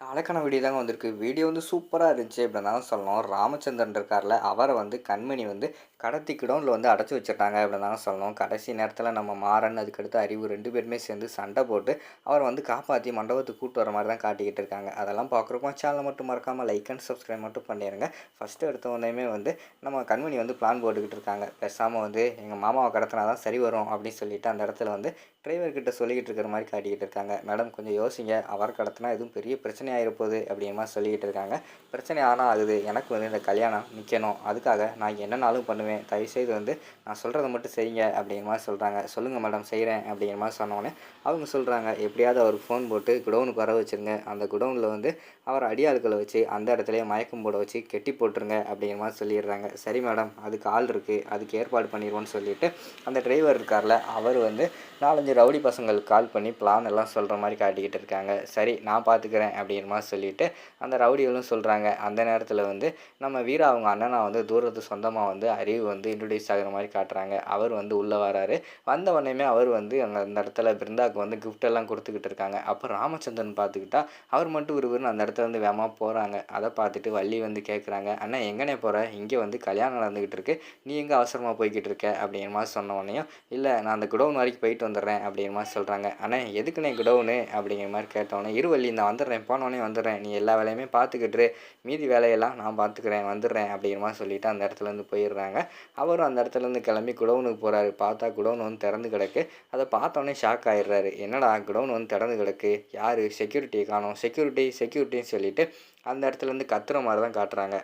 அழகான வீடியோ தாங்க வந்திருக்கு. வீடியோ வந்து சூப்பராக இருந்துச்சு அப்படின்னு தான் சொல்லணும். ராமச்சந்திரன் இருக்கார்ல அவரை வந்து கண்மணி வந்து கடத்திக்கிடோனில் வந்து அடைச்சி வச்சிட்டாங்க அப்படின்னு தாங்க சொல்லணும். கடைசி நேரத்தில் நம்ம மாறன் அதுக்கடுத்து அறிவு ரெண்டு பேருமே சேர்ந்து சண்டை போட்டு அவரை வந்து காப்பாற்றி மண்டபத்துக்கு கூட்டு வர மாதிரி தான் காட்டிக்கிட்டு இருக்காங்க. அதெல்லாம் பார்க்குறப்போ சேனலை மட்டும் மறக்காமல் லைக் அண்ட் சப்ஸ்கிரைப் மட்டும் பண்ணிடுங்க ஃபஸ்ட்டு எடுத்த உடனேயுமே வந்து நம்ம கண்மணி வந்து பிளான் போட்டுக்கிட்டு இருக்காங்க. பேசாமல் வந்து எங்கள் மாமாவை கடத்தினா தான் சரி வரும் அப்படின்னு சொல்லிட்டு அந்த இடத்துல வந்து டிரைவர்கிட்ட சொல்லிக்கிட்டு இருக்கிற மாதிரி காட்டிக்கிட்டு இருக்காங்க. மேடம் கொஞ்சம் யோசிங்க. அவர் கடத்தினா எதுவும் பெரிய பிரச்சனை ஆகிருப்போகுது அப்படிங்கிற மாதிரி சொல்லிக்கிட்டு இருக்காங்க. பிரச்சனை ஆனால் ஆகுது. எனக்கு வந்து இந்த கல்யாணம் நிற்கணும் அதுக்காக நான் என்னனாலும் பண்ணுவேன். தயவுசெய்து வந்து நான் சொல்கிறத மட்டும் செய்யுங்க அப்படிங்கிற மாதிரி சொல்கிறாங்க சொல்லுங்கள் மேடம் செய்கிறேன் அப்படிங்கிற மாதிரி சொன்னோடனே அவங்க சொல்கிறாங்க எப்படியாவது அவருக்கு ஃபோன் போட்டு குடோனுக்கு வர வச்சுருங்க. அந்த குடோனில் வந்து அவர் அடியாட்களை வச்சு அந்த இடத்துலையே மயக்கம் போட வச்சு கெட்டி போட்டுருங்க அப்படிங்கிற மாதிரி சொல்லிடுறாங்க. சரி மேடம் அதுக்கு ஆள் இருக்குது அதுக்கு ஏற்பாடு பண்ணிடுவோன்னு சொல்லிட்டு அந்த டிரைவர் இருக்கார்ல அவர் வந்து நாலஞ்சு ரவுடி பசங்களுக்கு கால் பண்ணி பிளான் எல்லாம் சொல்கிற மாதிரி காட்டிக்கிட்டு இருக்காங்க. சரி நான் பார்த்துக்கிறேன் அப்படிங்கிற மாதிரி சொல்லிட்டு அந்த ரவுடிகளும் சொல்கிறாங்க அந்த நேரத்தில் வந்து நம்ம வீரா அவங்க அண்ணனா வந்து தூரத்து சொந்தமாக வந்து அறிவு வந்து இன்ட்ரடியூஸ் ஆகிற மாதிரி காட்டுறாங்க. அவர் வந்து உள்ளே வராரு. வந்த உடனேமே அவர் வந்து அங்கே அந்த இடத்துல பிருந்தாவுக்கு வந்து கிஃப்ட் எல்லாம் கொடுத்துக்கிட்டு இருக்காங்க. அப்போ ராமச்சந்திரன் பார்த்துக்கிட்டா அவர் மட்டும் ஒருவரும் அந்த இடத்துல இடத்துலேருந்து வேகமாக போகிறாங்க அதை பார்த்துட்டு வள்ளி வந்து கேட்குறாங்க அண்ணா எங்கனே போகிற இங்கே வந்து கல்யாணம் நடந்துக்கிட்டு இருக்கு. நீ எங்கே அவசரமாக போய்கிட்டு இருக்க? அப்படிங்கிற மாதிரி சொன்ன உடனேயும் இல்லை நான் அந்த குடவுன் வரைக்கும் போயிட்டு வந்துடுறேன். அப்படிங்கிற மாதிரி சொல்கிறாங்க அண்ணா எதுக்குண்ணே குடவுனு அப்படிங்கிற மாதிரி கேட்டோன்னே இருவள்ளி நான் வந்துடுறேன். போனோடனே வந்துடுறேன். நீ எல்லா வேலையுமே பார்த்துக்கிட்டு மீதி வேலையெல்லாம் நான் பார்த்துக்கிறேன். வந்துடுறேன். அப்படிங்கிற மாதிரி சொல்லிவிட்டு அந்த இடத்துலேருந்து போயிடுறாங்க. அவரும் அந்த இடத்துலேருந்து கிளம்பி குடவுனுக்கு போகிறாரு பார்த்தா குடோன் வந்து திறந்து கிடக்கு. அதை பார்த்தோன்னே ஷாக் ஆயிடுறாரு. என்னடா குடவுன் வந்து திறந்து கிடக்கு? யார்? செக்யூரிட்டியை காணோம். செக்யூரிட்டி அப்படின்னு சொல்லிட்டு அந்த இடத்துலேருந்து கத்துற மாதிரி தான் காட்டுறாங்க.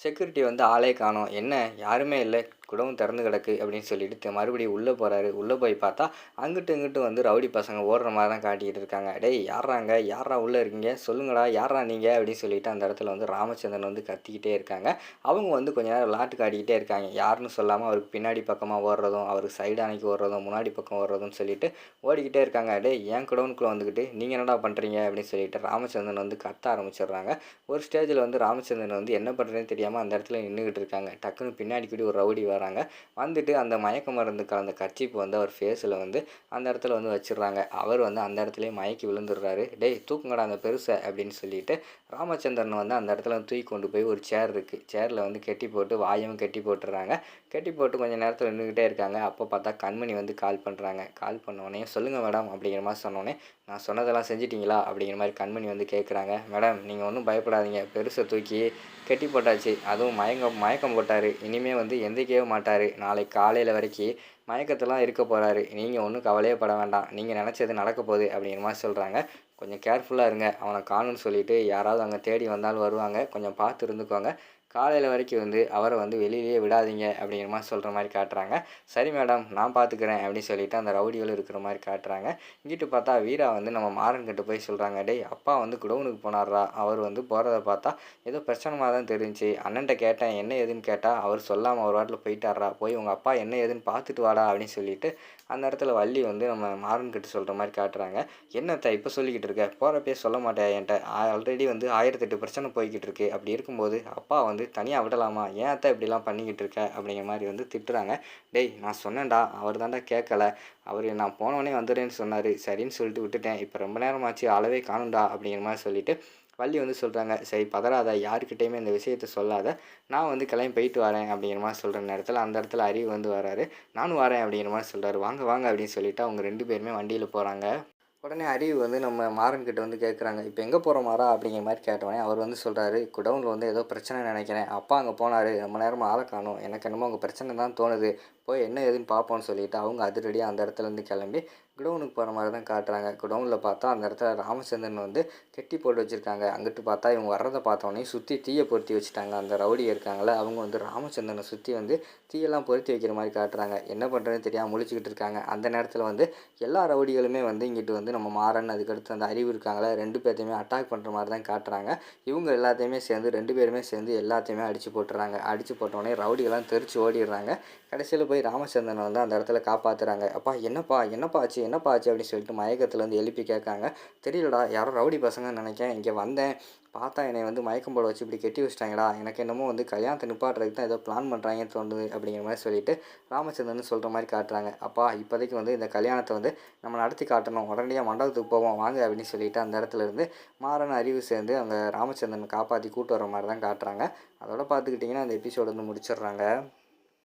செக்யூரிட்டி வந்து ஆளே காணோம். என்ன? யாருமே இல்லை. குடவும் திறந்து கிடக்கு அப்படின்னு சொல்லிட்டு மறுபடியும் உள்ளே போகிறாரு உள்ளே போய் பார்த்தா அங்கிட்டு இங்கிட்டு வந்து ரவுடி பசங்க ஓடுற மாதிரி தான் காட்டிக்கிட்டு இருக்காங்க. டேய் யாராங்க யாரா உள்ளே இருக்கீங்க? சொல்லுங்கடா யாரா நீங்கள் அப்படின்னு சொல்லிட்டு அந்த இடத்துல வந்து ராமச்சந்திரன் வந்து கத்திக்கிட்டே இருக்காங்க. அவங்க வந்து கொஞ்ச நேரம் விளாட்டு காட்டிக்கிட்டே இருக்காங்க. யாருன்னு சொல்லாமல் அவருக்கு பின்னாடி பக்கமாக ஓடுறதும் அவருக்கு சைடு அணைக்கு ஓடுறதும் முன்னாடி பக்கம் ஓடுறதும் சொல்லிட்டு ஓடிக்கிட்டே இருக்காங்க. டேய் ஏன் குடவுனுக்குள்ளே வந்துக்கிட்டு? நீங்கள் என்னடா பண்ணுறீங்க அப்படின்னு சொல்லிட்டு ராமச்சந்திரன் வந்து கத்த ஆரம்பிச்சிடுறாங்க. ஒரு ஸ்டேஜில் வந்து ராமச்சந்திரன் வந்து என்ன பண்ணுறதுன்னு தெரியாமல் அந்த இடத்துல நின்றுக்கிட்டு இருக்காங்க. டக்குன்னு பின்னாடி கூடி ஒரு ரவுடி வர வராங்க. வந்துட்டு அந்த மயக்க மருந்து கலந்த கர்ச்சிப்பு வந்து அவர் ஃபேஸில் வந்து அந்த இடத்துல வந்து வச்சிடுறாங்க. அவர் வந்து அந்த இடத்துலேயே மயக்கி விழுந்துடுறாரு. டேய் தூக்குங்கடா அந்த பெருசை அப்படின்னு சொல்லிட்டு ராமச்சந்திரன் வந்து அந்த இடத்துல தூக்கி கொண்டு போய் ஒரு சேர் இருக்குது சேரில் வந்து கெட்டி போட்டு வாயும் கெட்டி போட்டுடுறாங்க. கெட்டி போட்டு கொஞ்சம் நேரத்தில் நின்றுக்கிட்டே இருக்காங்க. அப்போ பார்த்தா கண்மணி வந்து கால் பண்ணுறாங்க கால் பண்ணோடனே சொல்லுங்கள் மேடம் அப்படிங்கிற மாதிரி சொன்னோடனே நான் சொன்னதெல்லாம் செஞ்சிட்டிங்களா? அப்படிங்கிற மாதிரி கண்மணி வந்து கேட்குறாங்க மேடம் நீங்கள் ஒன்றும் பயப்படாதீங்க. பெருசை தூக்கி கெட்டி போட்டாச்சு. அதுவும் மயங்க மயக்கம் போட்டார். இனிமேல் வந்து எந்திரிக்கவே மாட்டார். நாளைக்கு காலையில் வரைக்கும் மயக்கத்தெல்லாம் இருக்க போகிறாரு நீங்கள் ஒன்றும் கவலையே பட வேண்டாம். நீங்கள் நினச்சது நடக்க போகுது அப்படிங்கிற மாதிரி சொல்கிறாங்க கொஞ்சம் கேர்ஃபுல்லாக இருங்க. அவனை காணுன்னு சொல்லிவிட்டு யாராவது அங்கே தேடி வந்தாலும் வருவாங்க. கொஞ்சம் பார்த்து இருந்துக்கோங்க. காலையில் வரைக்கும் வந்து அவரை வந்து வெளியிலேயே விடாதீங்க அப்படிங்கிற மாதிரி சொல்கிற மாதிரி காட்டுறாங்க. சரி மேடம் நான் பார்த்துக்கிறேன் அப்படின்னு சொல்லிட்டு அந்த ரவுடிகளும் இருக்கிற மாதிரி காட்டுறாங்க. இங்கிட்டு பார்த்தா வீரா வந்து நம்ம மாறன் கிட்ட போய் சொல்கிறாங்க டேய் அப்பா வந்து குடவுனுக்கு போனார்ரா அவர் வந்து போகிறத பார்த்தா ஏதோ பிரச்சனமாக தான் தெரிஞ்சுச்சு. அண்ணன்ட்ட கேட்டேன் என்ன ஏதுன்னு கேட்டால் அவர் சொல்லாமல் ஒரு வாட்டில் போயிட்டாரா போய் உங்கள் அப்பா என்ன ஏதுன்னு பார்த்துட்டு வாடா அப்படின்னு சொல்லிட்டு அந்த இடத்துல வள்ளி வந்து நம்ம மாறன் கிட்ட சொல்கிற மாதிரி காட்டுறாங்க. என்னத்தை இப்போ சொல்லிக்கிட்டு இருக்க? போகிறப்பே சொல்ல மாட்டேன் என்கிட்ட. ஆல்ரெடி வந்து ஆயிரத்தெட்டு பிரச்சனை போய்கிட்டு இருக்கு. அப்படி இருக்கும்போது அப்பா வந்து தனியாக விடலாமா? ஏன் அத்தை இப்படிலாம் பண்ணிக்கிட்டு இருக்க? அப்படிங்கிற மாதிரி வந்து திட்டுறாங்க. டேய் நான் சொன்னேன்டா. அவர் தான்டா கேட்கல அவர் நான் போனவொடனே வந்துடுறேன்னு சொன்னார். சரின்னு சொல்லிட்டு விட்டுட்டேன். இப்போ ரொம்ப நேரமாச்சு. அளவே காணும்டா. அப்படிங்கிற மாதிரி சொல்லிட்டு வள்ளி வந்து சொல்கிறாங்க சரி பதறாத. யாருக்கிட்டேயுமே இந்த விஷயத்த சொல்லாத. நான் வந்து கிளம்பி போயிட்டு வரேன். அப்படிங்கிற மாதிரி சொல்கிற நேரத்தில் அந்த இடத்துல அறிவு வந்து வராரு. நானும் வரேன். அப்படிங்கிற மாதிரி சொல்கிறாரு வாங்க வாங்க. அப்படின்னு சொல்லிட்டு அவங்க ரெண்டு பேருமே வண்டியில் போகிறாங்க உடனே அறிவு வந்து நம்ம மாறன்கிட்ட வந்து கேட்குறாங்க இப்போ எங்கே போகிற மாறா? அப்படிங்கிற மாதிரி கேட்டவொடனே அவர் வந்து சொல்கிறாரு குடவுனில் வந்து ஏதோ பிரச்சனை நினைக்கிறேன். அப்பா அங்கே போனார். ரொம்ப நேரமாக ஆளை காணும். எனக்கு என்னமோ அங்கே பிரச்சனை தான் தோணுது. போய் என்ன ஏதுன்னு பார்ப்போம்னு சொல்லிட்டு அவங்க அதிரடியாக அந்த இடத்துலேருந்து கிளம்பி குடவுனுக்கு போகிற மாதிரி தான் காட்டுறாங்க. குடவுனில் பார்த்தா அந்த இடத்துல ராமச்சந்திரன் வந்து கெட்டி போட்டு வச்சுருக்காங்க. அங்கிட்டு பார்த்தா இவங்க வர்றதை பார்த்தோன்னே சுற்றி தீயை பொருத்தி வச்சுட்டாங்க. அந்த ரவுடி இருக்காங்களே அவங்க வந்து ராமச்சந்திரனை சுற்றி வந்து தீயெல்லாம் பொருத்தி வைக்கிற மாதிரி காட்டுறாங்க. என்ன பண்ணுறதுன்னு தெரியாமல் முழிச்சிக்கிட்டு இருக்காங்க. அந்த நேரத்தில் வந்து எல்லா ரவுடிகளுமே வந்து இங்கிட்டு வந்து நம்ம மாறன் அதுக்கடுத்து அந்த அறிவு இருக்காங்களே ரெண்டு பேர்த்தையுமே அட்டாக் பண்ணுற மாதிரி தான் காட்டுறாங்க. இவங்க எல்லாத்தையுமே சேர்ந்து ரெண்டு பேருமே சேர்ந்து எல்லாத்தையுமே அடித்து போட்டுறாங்க. அடித்து போட்டோடனே ரவுடிகள்லாம் தெரிச்சு ஓடிடுறாங்க. கடைசியில் போய் ராமச்சந்திரனை வந்து அந்த இடத்துல காப்பாற்றுறாங்க அப்பா என்னப்பா என்னப்பா ஆச்சு என்னப்பா ஆச்சு அப்படின்னு சொல்லிட்டு மயக்கத்துலேருந்து எழுப்பி கேட்காங்க. தெரியலடா யாரோ ரவுடி பசங்கன்னு நினைக்கேன் இங்கே வந்தேன். பார்த்தா என்னை வந்து மயக்கம் போட வச்சு இப்படி கட்டி வச்சிட்டாங்கடா. எனக்கு என்னமோ வந்து கல்யாணத்தை நிப்பாட்டுறதுக்கு தான் ஏதோ பிளான் பண்ணுறாங்கன்னு தோணுது அப்படிங்கிற மாதிரி சொல்லிட்டு ராமச்சந்திரன் சொல்கிற மாதிரி காட்டுறாங்க. அப்பா இப்போதைக்கு வந்து இந்த கல்யாணத்தை வந்து நம்ம நடத்தி காட்டணும். உடனடியாக மண்டபத்துக்கு போவோம் வாங்க அப்படின்னு சொல்லிட்டு அந்த இடத்துல இருந்து மாறன் அறிவு சேர்ந்து அவங்க ராமச்சந்திரனை காப்பாற்றி கூட்டு வர மாதிரி தான் காட்டுறாங்க. அதோட பார்த்துக்கிட்டிங்கன்னா அந்த எபிசோடு வந்து முடிச்சிடுறாங்க.